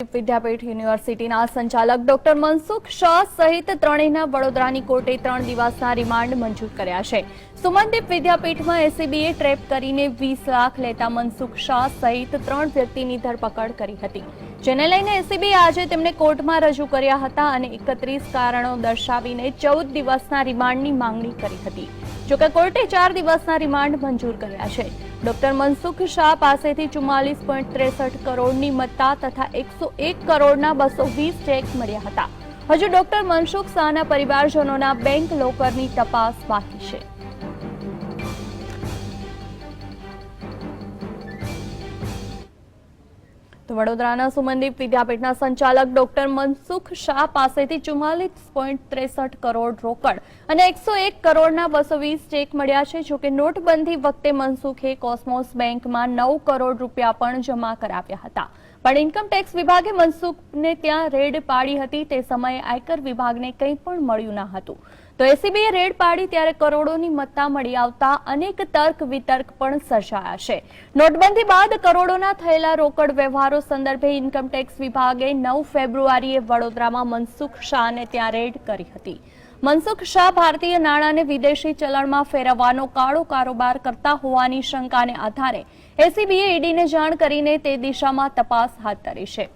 વિદ્યાપીઠ યુનિવર્સિટીના સંચાલક ડોક્ટર મનસુખ શાહ સહિત ત્રણેયના વડોદરાની કોર્ટે ત્રણ દિવસના રિમાન્ડ મંજૂર કર્યા છે. સુમનદીપ વિદ્યાપીઠમાં એસીબીએ ટ્રેપ કરીને વીસ લાખ લેતા મનસુખ શાહ સહિત ત્રણ વ્યક્તિની ધરપકડ કરી હતી. જેને લઈને એસીબી આજે તેમને કોર્ટમાં રજૂ કર્યા હતા અને એકત્રીસ કારણો દર્શાવીને ચૌદ દિવસના રિમાન્ડની માંગણી કરી હતી. જોકે કોર્ટે ચાર દિવસના રિમાન્ડ મંજૂર કર્યા છે. ડોક્ટર મનસુખ શાહ પાસેથી ચુમ્માલીસ પોઈન્ટ ત્રેસઠ કરોડની મત્તા તથા એકસો એક કરોડના બસો વીસ ચેક મળ્યા હતા. હજુ ડોક્ટર મનસુખ શાહના પરિવારજનોના બેંક લોકરની તપાસ બાકી છે. તો વડોદરાના સુમનદીપ વિદ્યાપીઠના સંચાલક ડોક્ટર મનસુખ શાહ પાસેથી ચુમ્માલીસ પોઈન્ટ ત્રેસઠ કરોડ રોકડ અને એકસો એક કરોડના બસો વીસ ચેક મળ્યા છે જોકે નોટબંધી વખતે મનસુખે કોસ્મોસ બેંકમાં નવ કરોડ રૂપિયા પણ જમા કરાવ્યા હતા. પણ ઇન્કમ ટેક્સ વિભાગે મનસુખને ત્યાં રેડ પાડી હતી. તે સમયે આયકર વિભાગને કંઈ પણ મળ્યું ન હતું. તો એસીબીએ રેડ પાડી ત્યારે કરોડોની મત્તા મળી આવતા અનેક તર્ક વિતર્ક પણ સર્જાયા છે. નોટબંધી બાદ કરોડોના થયેલા રોકડ વ્યવહારો સંદર્ભે ઇન્કમટેક્સ વિભાગે નવ ફેબ્રુઆરીએ વડોદરામાં મનસુખ શાહને ત્યાં રેડ કરી હતી. મનસુખ શાહ ભારતીય નાણાંને વિદેશી ચલણમાં ફેરવવાનો કાળો કારોબાર કરતા હોવાની શંકાને આધારે એસીબીએ ઈડીને જાણ કરીને તે દિશામાં તપાસ હાથ ધરી છે.